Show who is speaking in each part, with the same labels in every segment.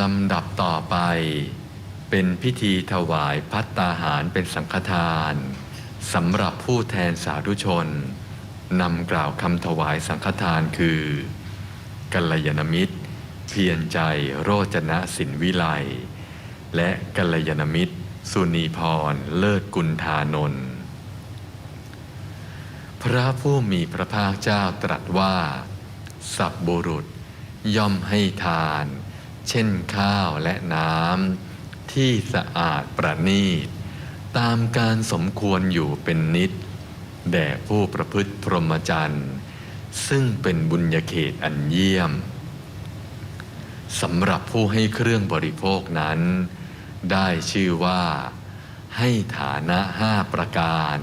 Speaker 1: ลำดับต่อไป เป็นพิธีถวายพัตตาหารเป็นสังฆทานสำหรับผู้แทนสาธุชนนำกล่าวคำถวายสังฆทานคือกัลยาณมิตร เพียรใจโรจนะสินวิไลและกัลยาณมิตร สุนีพรเลิศกุลธานนท์พระผู้มีพระภาคเจ้าตรัสว่า สับบุรุษย่อมให้ทาน เช่นข้าวและน้ำที่สะอาดประณีต ตามการสมควรอยู่เป็นนิด แด่ผู้ประพฤติพรหมจรรย์ซึ่งเป็นบุญญาเขตอันเยี่ยมสำหรับผู้ให้เครื่องบริโภคนั้น ได้ชื่อว่า ให้ฐานะห้าประการ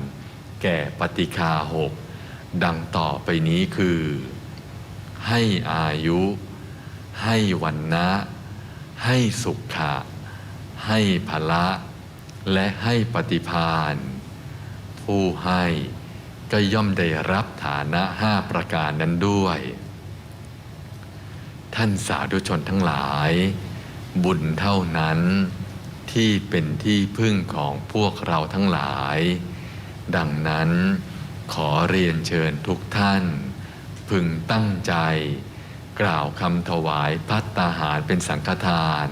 Speaker 1: แก่ปฏิคาหกดังต่อไปนี้คือ ให้อายุ ให้วันนะ ให้สุขะ ให้พละ และให้ปฏิพานผู้ให้ก็ย่อมได้รับฐานะห้าประการนั้นด้วย ท่านสาธุชนทั้งหลาย บุญเท่านั้นที่เป็นที่พึ่งของพวกเราทั้งหลาย ดังนั้นขอเรียนเชิญทุกท่าน พึงตั้งใจ กล่าวคำถวายพัตตาหารเป็นสังฆทาน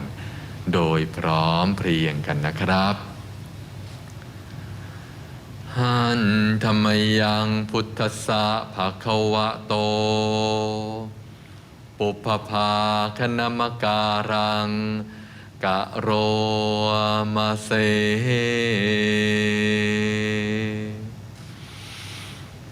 Speaker 1: โดยพร้อมเพรียงกันนะครับหันธรรมยังพุทธสสะภะคะวะโต ปุพพาคณมการัง กะโรมาเซ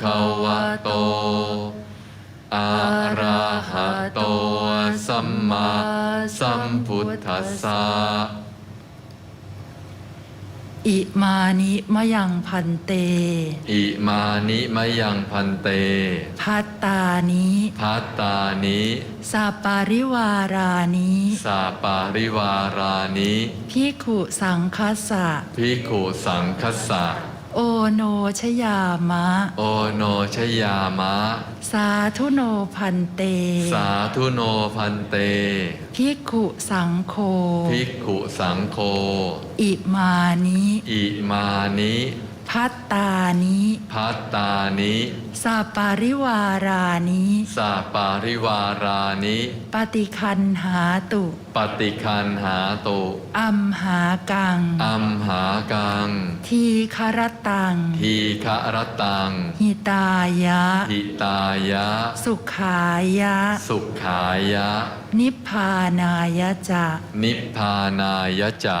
Speaker 1: คะวะโตอะระหะโตสัมมาสัมพุทธัสสะ
Speaker 2: อิมานิมะยังพันเต
Speaker 1: อิมานิมะยังพันเต
Speaker 2: พัตตานิ
Speaker 1: พัตตานิ
Speaker 2: สาปาริวารานิ
Speaker 1: สาปาริวารานิ
Speaker 2: พิกขุสังคัสสะ
Speaker 1: ภิกขุสังคสะ
Speaker 2: โอโนชยามะ
Speaker 1: โอโนชยามะ
Speaker 2: สาธุโนพันเต
Speaker 1: สาธุโนพันเต
Speaker 2: พิกขุสังโฆ
Speaker 1: ภิกขุสังโฆ
Speaker 2: อิมานิ
Speaker 1: อิมานิ
Speaker 2: พัตตานิ
Speaker 1: พัตตานิ
Speaker 2: สาปาริวารานิ
Speaker 1: สาปาริวารานิ
Speaker 2: ปฏิคันหาตุ
Speaker 1: ปฏิคันหาตุ
Speaker 2: อัมหากัง
Speaker 1: อัมหากัง
Speaker 2: ทีคารตัง
Speaker 1: ทีฆะรตัง
Speaker 2: หิตายะ
Speaker 1: หิตายะ
Speaker 2: สุขายะ
Speaker 1: สุขายะ
Speaker 2: นิพพานายะจะ
Speaker 1: นิพพานายจะ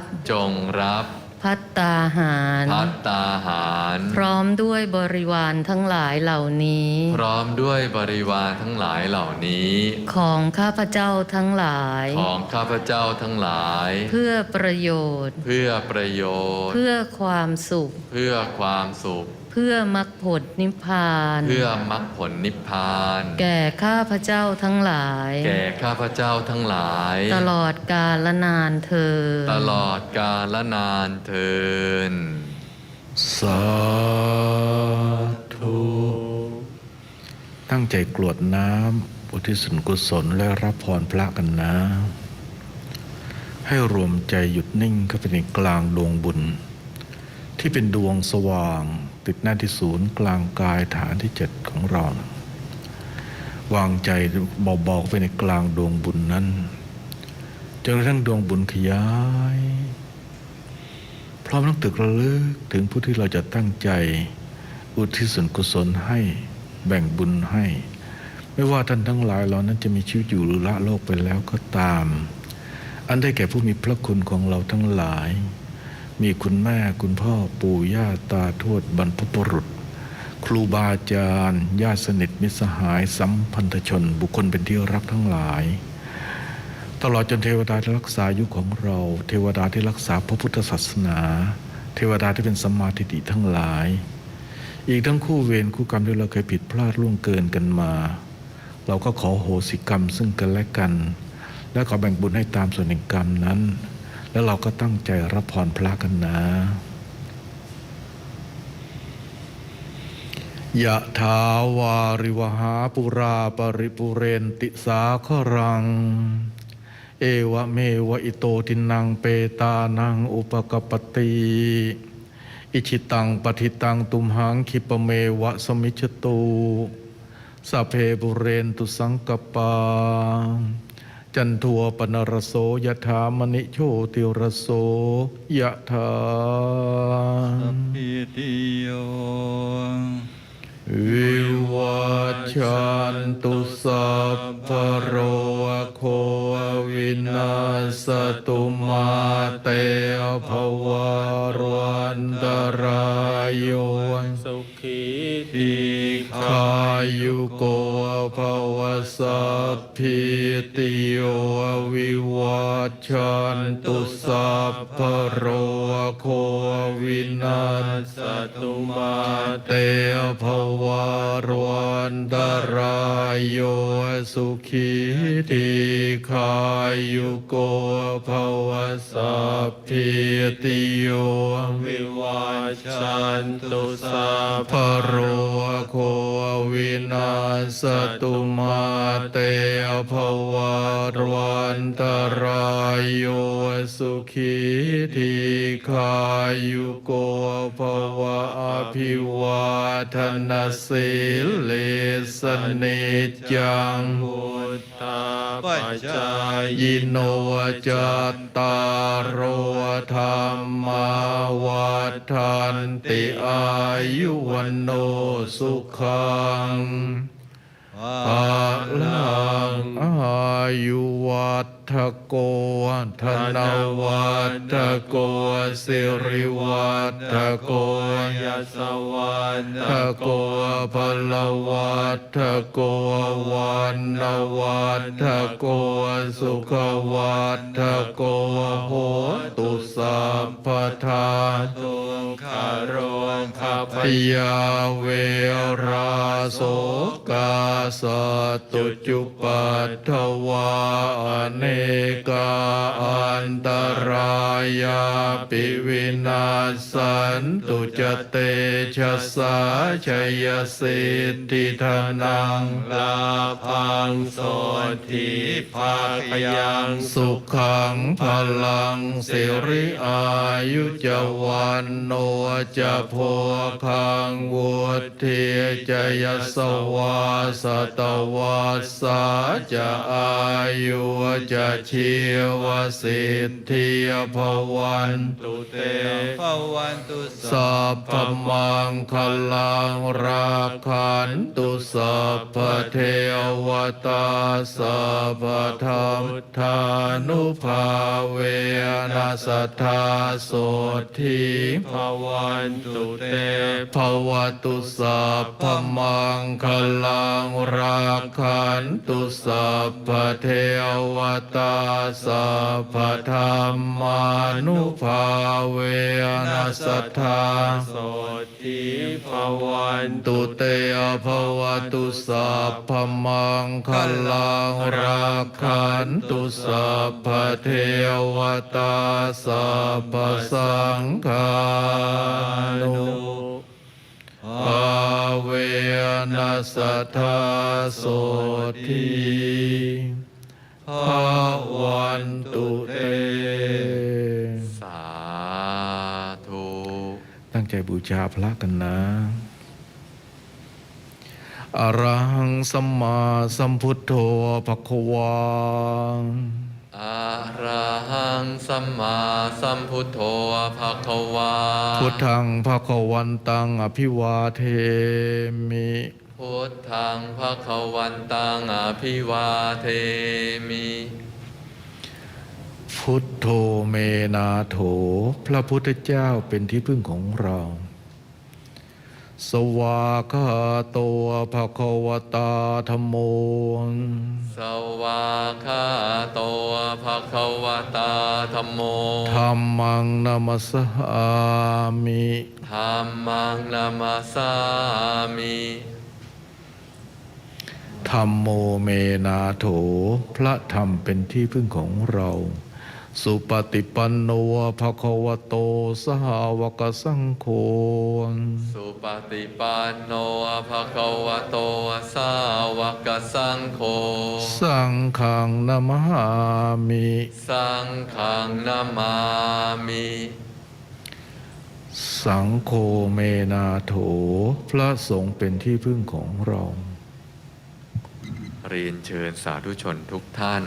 Speaker 3: บ
Speaker 1: จงรับ
Speaker 3: พัตตาหาร
Speaker 1: พัตตาหาร
Speaker 3: พร้อมด้วยบริวารทั้งหลายเหล่านี้
Speaker 1: พร้อมด้วยบริวารทั้งหลายเหล่านี้
Speaker 3: ของข้าพเจ้าทั้งหลาย
Speaker 1: ของข้าพเจ้าทั้งหลาย
Speaker 3: เพื่อประโยชน์
Speaker 1: เพื่อประโยชน์
Speaker 3: เพื่อความสุข
Speaker 1: เพื่อความสุข
Speaker 3: เพื่อมรรคผลนิพพาน
Speaker 1: เพื่อมรรคผลนิพพาน
Speaker 3: แก่ข้าพเจ้าทั้งหลาย
Speaker 1: แก่ข้าพเจ้าทั้งหลาย
Speaker 3: ตลอดกาลนานเธอญ
Speaker 1: ตลอดกาลนานเทิน
Speaker 4: สาธุตั้งใจกรวดน้ำอุทิศส่วนกุศลและรับพรพระกันนะ ให้รวมใจหยุดนิ่งเข้าไปในกลางดวงบุญ ที่เป็นดวงสว่าง ติดหน้าที่ศูนย์กลางกายฐานที่เจ็ดของเรานวางใจเบาๆไปในกลางดวงบุญนั้นจนกระทั่งดวงบุญขยาย พร้อมทั้งตึกระลึกถึงผู้ที่เราจะตั้งใจ อุทิศส่วนกุศลให้แบ่งบุญให้ ไม่ว่าท่านทั้งหลายเหล่านั้นจะมีชีวิตอยู่หรือละโลกไปแล้วก็ตาม อันได้แก่ผู้มีพระคุณของเราทั้งหลาย มีคุณแม่คุณพ่อปู่ย่าตาทวดบรรพบุรุษ ครูบาอาจารย์ญาติสนิทมิตรสหายสัมพันธชน บุคคลเป็นที่รักทั้งหลาย ตลอดจนเทวดาที่รักษายุคของเรา เทวดาที่รักษาพระพุทธศาสนา เทวดาที่เป็นสัมมาทิฏฐิทั้งหลาย อีกทั้งคู่เวรคู่กรรมที่เราเคยผิดพลาดล่วงเกินกันมา เราก็ขอโหสิกรรมซึ่งกันและกัน และขอแบ่งบุญให้ตามส่วนแห่งกรรมนั้น แล้วเราก็ตั้งใจรับพรพระกันนะยะถาวาริวหาปุราปริปุเรนติสาครัง เอวะเมวะอิโตทินังเปตานังอุปกปปติอิชิตังปฏิตังตุมหังคิปเมวะสมิชตุสัพเพบุเรนตุสังกปา จันทัวปนรโสยถามณิโชติรโสยะถา
Speaker 5: สัพพิติโย
Speaker 4: วิวัชชันตุสัพ โยวิวัชชันตุสัพพะโรโควินาส
Speaker 5: ตุมา
Speaker 4: เตภวารวันตรายโยสุขีทีขายุโกภวสัพพิติโย
Speaker 5: วิวัชชันตุสัพ
Speaker 4: พะโรโควินาสตุมาเตภว วันตรายโยสุขีทีขายุโกภวะอภิวาทนาสิเลสเนจัง
Speaker 5: พุทธาปัจจาย
Speaker 4: โนจัตตารโอธรรมาวัฏันติอายุวันโนสุขัง ภาลังอายุวัฏโกธนวัฏโกสิริวัฏโก
Speaker 5: ยัสวัน
Speaker 4: ทะโกพลวัฏโกวันนวัฏโกสุขวัฏโกโหตุสัพพทา
Speaker 5: ตุงคารวงข้าพ
Speaker 4: พยาเวรา โสกาสตุจุปัฏฐวาอเนกาอันต รายาปิวินาสันตุจเตชะสาชยสิทธิธนัง
Speaker 5: ลาพังโสธิภาคยัง
Speaker 4: สุขังพลังสิริอายุจวันโนจะโพคังวุฒิจยสวาสตวาสาจะอายุจะชีวสิทธิยภวัน
Speaker 5: ตุเตภวันตุ
Speaker 4: สัพพมังคลังราคันตุสัพพเทวตาสัพพธรรมทานุภาเวนัสธาโสทิภ
Speaker 5: วันตุเต
Speaker 4: ภวตุสัพพมังคลังราคันตุสัพพเทวตาสัพพธรรมมานุภาเวนัสธา
Speaker 5: โสทิภวัน
Speaker 4: ตุเตภวตุสัพพมังคลังราคันตุสัพพเทวตาสัพพสังฆานุภาเวนัสธาโสทิภาวันตุเต ใจบูชาพระกันนะออรหังสัมมาสัมพุทโธภควา
Speaker 1: อะระหังสัมมาสัมพุทโธภะคะวา
Speaker 4: พุทธังภควันตังอภิวาเทมิ
Speaker 1: พุทธังภะคะวันตังอภิวาเทมิ
Speaker 4: พุทโธเมนาโถ พระพุทธเจ้าเป็นที่พึ่งของเรา สวากขาโตภควตาธรรมโม
Speaker 1: สวากขาโตภะคะวตาธัมโม
Speaker 4: ธรรมังนามัสสามิ
Speaker 1: ธัมมังนามาสามิ
Speaker 4: ธรรมโมเมนาโถ พระธรรมเป็นที่พึ่งของเรา สุปฏิปันโนภควโตสหาวกสังโฆ
Speaker 1: สุปฏิปันโนภะคะวะโตสาวกสังโฆ
Speaker 4: สังฆังนามามิ
Speaker 1: สังฆังนามามิ
Speaker 4: สังโฆเมนาโถ พระสงฆ์เป็นที่พึ่งของเรา
Speaker 1: เรียนเชิญสาธุชนทุกท่าน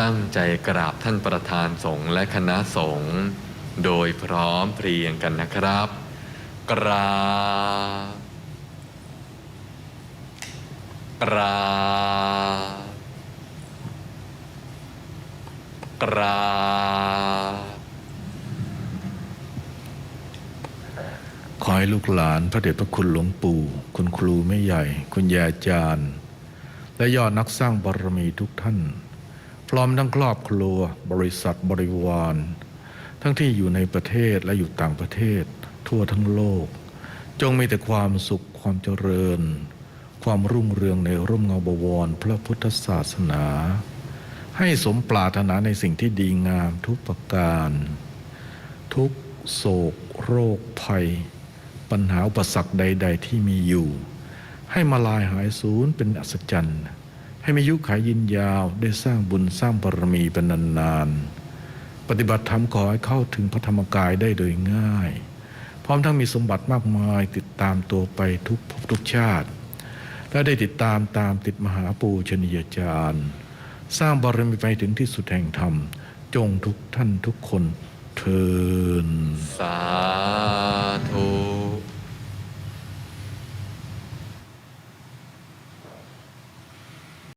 Speaker 1: ตั้งใจกราบท่านประธานสงฆ์และคณะสงฆ์โดยพร้อมเพรียงกันนะครับ กราบกราบกราบ
Speaker 4: ขอให้ลูกหลานพระเดชพระคุณหลวงปู่ คุณครูไม่ใหญ่ คุณยายอาจารย์ และยอดนักสร้างบารมีทุกท่าน พร้อมทั้งครอบครัว บริษัทบริวาร ทั้งที่อยู่ในประเทศและอยู่ต่างประเทศ ทั่วทั้งโลก จงมีแต่ความสุขความเจริญ ความรุ่งเรืองในร่มเงาบวรพระพุทธศาสนา ให้สมปรารถนาในสิ่งที่ดีงามทุกประการ ทุกโศก โรคภัย ปัญหาอุปสรรคใด ๆ ที่มีอยู่ ให้มาลายหายสูญเป็นอัศจรรย์ ให้มีอายุขายยินยาวได้สร้างบุญสร้างบารมีเป็นนานๆ ปฏิบัติธรรมขอให้เข้าถึงพระธรรมกายได้โดยง่าย พร้อมทั้งมีสมบัติมากมายติดตามตัวไปทุกภพทุกชาติ และได้ติดตามตามติดมหาปูชนียาจารย์ สร้างบารมีไปถึงที่สุดแห่งธรรม จงทุกท่านทุกคนเทิน
Speaker 1: สาธุ